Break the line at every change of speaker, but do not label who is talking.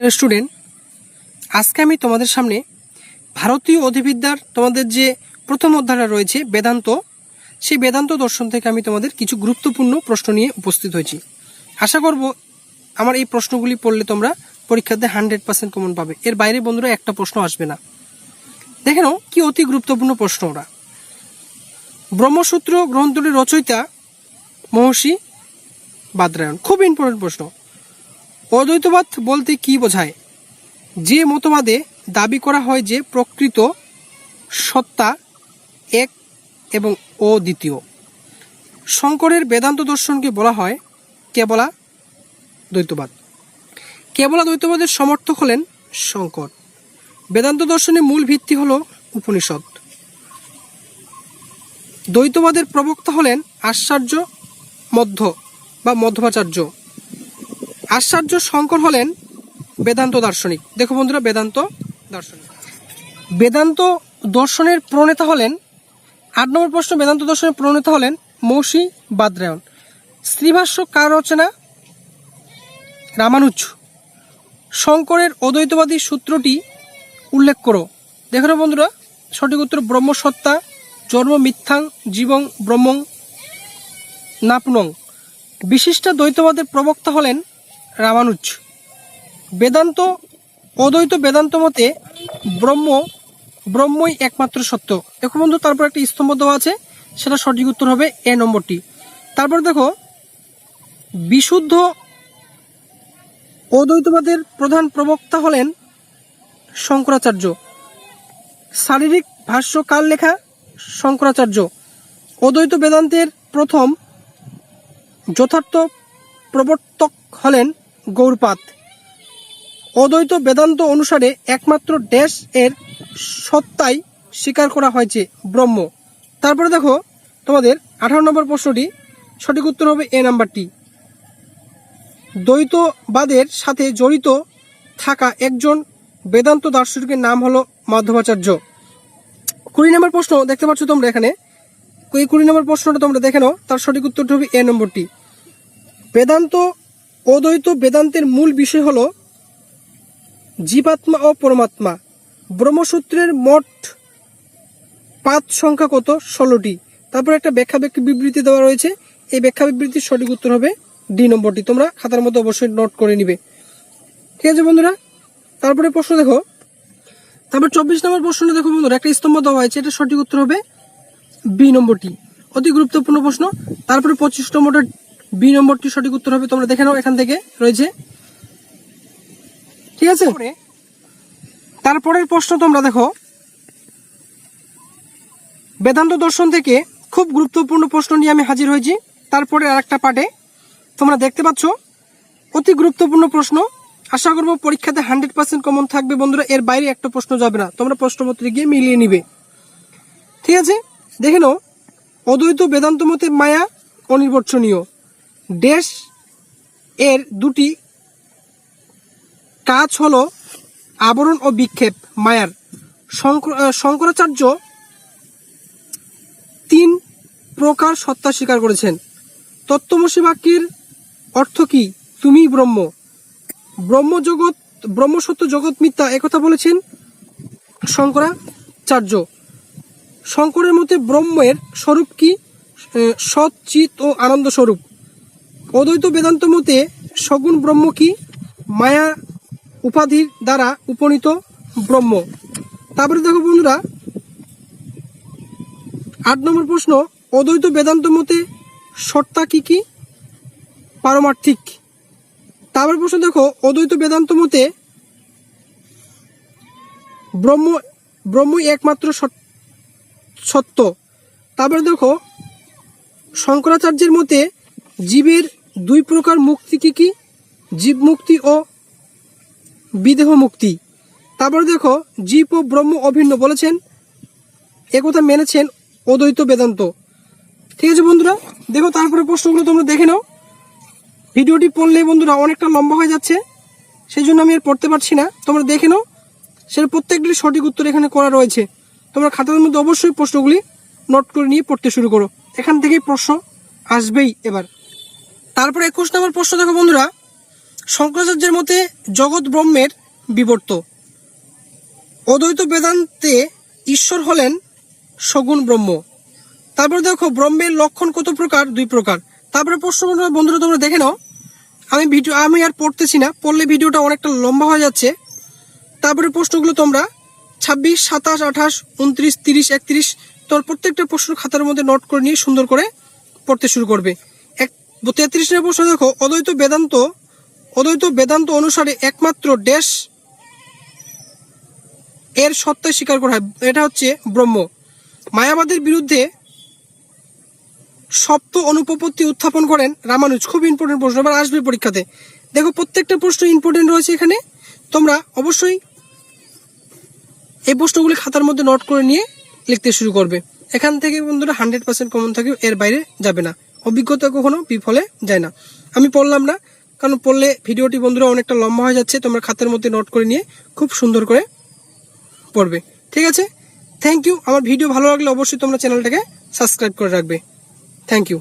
Student আজকে আমি তোমাদের সামনে ভারতীয় অধিবিদ্যার তোমাদের যে প্রথম অধ্যায়টা রয়েছে, বেদান্ত, সেই বেদান্ত দর্শন থেকে আমি তোমাদের কিছু গুরুত্বপূর্ণ প্রশ্ন নিয়ে উপস্থিত হয়েছি। আশা করব আমার এই প্রশ্নগুলি পড়লে তোমরা পরীক্ষাতে হান্ড্রেড পার্সেন্ট কমন পাবে। এর বাইরে বন্ধুরা একটা প্রশ্ন আসবে না। দেখে নাও, কি অতি গুরুত্বপূর্ণ প্রশ্ন ওরা? ব্রহ্মসূত্র গ্রন্থটির রচয়িতা মহর্ষি বাদরায়ণ। খুব ইম্পর্টেন্ট প্রশ্ন। অদ্বৈতবাদ বলতে কি বোঝায়? যে মতবাদে দাবি করা হয় যে প্রকৃত সত্তা এক এবং অদ্বিতীয়। শঙ্করের বেদান্ত দর্শনকে বলা হয় কেবলা দ্বৈতবাদ। কেবলা দ্বৈতবাদের সমর্থক হলেন শঙ্কর। বেদান্ত দর্শনের মূল ভিত্তি হল উপনিষদ। দ্বৈতবাদের প্রবক্তা হলেন আশ্চর্য মধ্য বা মধ্বাচার্য আশ্চর্য শঙ্কর হলেন বেদান্ত দার্শনিক। দেখো বন্ধুরা, বেদান্ত দার্শনিক। বেদান্ত দর্শনের প্রণেতা হলেন, আট নম্বর প্রশ্ন, বেদান্ত দর্শনের প্রণেতা হলেন মৌসি বাদরায়ণ। শ্রীভাষ্য কার রচনা? রামানুজ। শঙ্করের অদ্বৈতবাদী সূত্রটি উল্লেখ করো। দেখো বন্ধুরা, সঠিক উত্তর ব্রহ্মসত্তা, জন্ম মিথ্যাং, জীবং ব্রহ্মং, নাপনং। বিশিষ্ট দ্বৈতবাদের প্রবক্তা হলেন রামানুজ। বেদান্ত, অদ্বৈত বেদান্ত মতে ব্রহ্ম, ব্রহ্মই একমাত্র সত্য। দেখো বন্ধু, তারপর একটা স্তম্ভ দেওয়া আছে, সেটা সঠিক উত্তর হবে এ নম্বরটি। তারপর দেখো, বিশুদ্ধ অদ্বৈতবাদের প্রধান প্রবক্তা হলেন শঙ্করাচার্য। শারীরিক ভাষ্য কাল লেখা? শঙ্করাচার্য। অদ্বৈত বেদান্তের প্রথম যথার্থ প্রবর্তক হলেন গৌরপাত। অদ্বৈত বেদান্ত অনুসারে একমাত্র ড্যাশ এর সত্তাই স্বীকার করা হয়েছে, ব্রহ্ম। তারপরে দেখো, তোমাদের আঠারো নম্বর প্রশ্নটি, সঠিক উত্তর হবে এ নাম্বারটি। দ্বৈতবাদের সাথে জড়িত থাকা একজন বেদান্ত দার্শনিকের নাম হলো মাধবাচার্য কুড়ি নম্বর প্রশ্ন দেখতে পাচ্ছ তোমরা এখানে? এই কুড়ি নম্বর প্রশ্নটা তোমরা দেখে নাও, তার সঠিক উত্তরটি হবে এ নম্বরটি। বেদান্ত অদ্বৈত বেদান্তের মূল বিষয় হলো জীবাত্মা ও পরমাত্মা। ব্রহ্মসূত্রের মোট পাঁচ সংখ্যা কত? ষোলোটি। তারপর একটা ব্যাখ্যা বিবৃতি দেওয়া রয়েছে। এই ব্যাখ্যা বিবৃতির সঠিক উত্তর হবে ডি নম্বরটি। তোমরা খাতার মতো অবশ্যই নোট করে নিবে। ঠিক আছে বন্ধুরা? তারপরে প্রশ্ন দেখো। তারপর চব্বিশ নম্বর প্রশ্নটা দেখো বন্ধুরা। একটা স্তম্ভ দেওয়া হয়েছে। এটা সঠিক উত্তর হবে বি নম্বরটি। অতি গুরুত্বপূর্ণ প্রশ্ন। তারপরে পঁচিশ নম্বরটা বি নম্বরটি সঠিক উত্তর হবে তোমরা দেখে নাও এখান থেকে রয়েছে। ঠিক আছে? তারপরের প্রশ্ন তোমরা দেখো। বেদান্ত দর্শন থেকে খুব গুরুত্বপূর্ণ প্রশ্ন নিয়ে আমি হাজির হয়েছি। তারপরে আর একটা পার্টে তোমরা দেখতে পাচ্ছ। অতি গুরুত্বপূর্ণ প্রশ্ন। আশা করব পরীক্ষাতে হান্ড্রেড পার্সেন্ট কমন থাকবে। বন্ধুরা এর বাইরে একটা প্রশ্ন যাবে না। তোমরা প্রশ্নপত্রে গিয়ে মিলিয়ে নিবে। ঠিক আছে? দেখে নাও। অদ্বৈত বেদান্ত মতে মায়া অনির্বচনীয়। ড্যাশ এর দুটি কাজ হলো আবরণ ও বিক্ষেপ, মায়ার। শঙ্কর- শঙ্করাচার্য তিন প্রকার সত্তা স্বীকার করেছেন। তত্ত্বমসী বাক্যের অর্থ কি? তুমি ব্রহ্ম। ব্রহ্মজগৎ ব্রহ্মসত্য জগৎ মিথ্যা একথা বলেছেন শঙ্করাচার্য। শঙ্করের মতে ব্রহ্মের স্বরূপ কি? সৎ চিত ও আনন্দ স্বরূপ। অদ্বৈত বেদান্ত মতে সগুণ ব্রহ্ম কি? মায়া উপাধির দ্বারা উপনীত ব্রহ্ম। তারপরে দেখো বন্ধুরা, আট নম্বর প্রশ্ন, অদ্বৈত বেদান্ত মতে সত্তা কি কি? পারমার্থিক। তারপর প্রশ্ন দেখো, অদ্বৈত বেদান্ত মতে ব্রহ্ম ব্রহ্মই একমাত্র সত- সত্য। তারপরে দেখো, শঙ্করাচার্যের মতে জীবের দুই প্রকার মুক্তি কি কি? জীব মুক্তি ও বিদেহ মুক্তি। তারপরে দেখো, জীব ও ব্রহ্ম অভিন্ন বলেছেন একথা মেনেছেন অদ্বৈত বেদান্ত। ঠিক আছে বন্ধুরা, দেখো তারপরে প্রশ্নগুলো তোমরা দেখে নাও। ভিডিওটি পড়লে বন্ধুরা অনেকটা লম্বা হয়ে যাচ্ছে সেই জন্য আমি আর পড়তে পারছি না। তোমরা দেখে নাও, সেটা প্রত্যেকটির সঠিক উত্তর এখানে করা রয়েছে। তোমরা খাতার মধ্যে অবশ্যই প্রশ্নগুলি নোট করে নিয়ে পড়তে শুরু করো। এখান থেকেই প্রশ্ন আসবেই এবার। তারপরে একুশ নম্বর প্রশ্ন দেখো বন্ধুরা, শঙ্করাচার্যের মতে জগৎ ব্রহ্মের বিবর্ত। অদ্বৈত বেদান্তে ঈশ্বর হলেন সগুণ ব্রহ্ম। তারপরে দেখো, ব্রহ্মের লক্ষণ কত প্রকার? দুই প্রকার। তারপরে প্রশ্ন বন্ধুরা, তোমরা দেখে নাও। আমি ভিডিও, আমি আর পড়তেছি না, পড়লে ভিডিওটা অনেকটা লম্বা হয়ে যাচ্ছে। তারপরে প্রশ্নগুলো তোমরা, ছাব্বিশ, সাতাশ, আঠাশ, উনত্রিশ, তিরিশ, একত্রিশ তোমার প্রত্যেকটা প্রশ্ন খাতার মধ্যে নোট করে নিয়ে সুন্দর করে পড়তে শুরু করবে। তেত্রিশ নম্বর প্রশ্ন দেখো, অদ্বৈত বেদান্ত অদ্বৈত বেদান্ত অনুসারে একমাত্র ড্যাশ এর সত্তা স্বীকার করা হয়। এটা হচ্ছে ব্রহ্ম। মায়াবাদের বিরুদ্ধে সপ্ত অনুপপত্তি উত্থাপন করেন রামানুজ। খুব ইম্পর্টেন্ট প্রশ্ন, এবার আসবে পরীক্ষাতে। দেখো, প্রত্যেকটা প্রশ্ন ইম্পর্টেন্ট রয়েছে এখানে। তোমরা অবশ্যই এই প্রশ্নগুলি খাতার মধ্যে নোট করে নিয়ে লিখতে শুরু করবে। এখান থেকে বন্ধুরা হান্ড্রেড পার্সেন্ট কমন থাকে এর বাইরে যাবে না। অভিজ্ঞতা কখনো বিফলে যায় না। আমি পড়লাম না, কারণ পড়লে ভিডিওটি বন্ধুরা অনেকটা লম্বা হয়ে যাচ্ছে, তোমরা খাতের মধ্যে নোট করে নিয়ে খুব সুন্দর করে পড়বে। ঠিক আছে? থ্যাংক ইউ আমার ভিডিও ভালো লাগলে অবশ্যই তোমরা চ্যানেলটাকে সাবস্ক্রাইব করে রাখবে। Thank you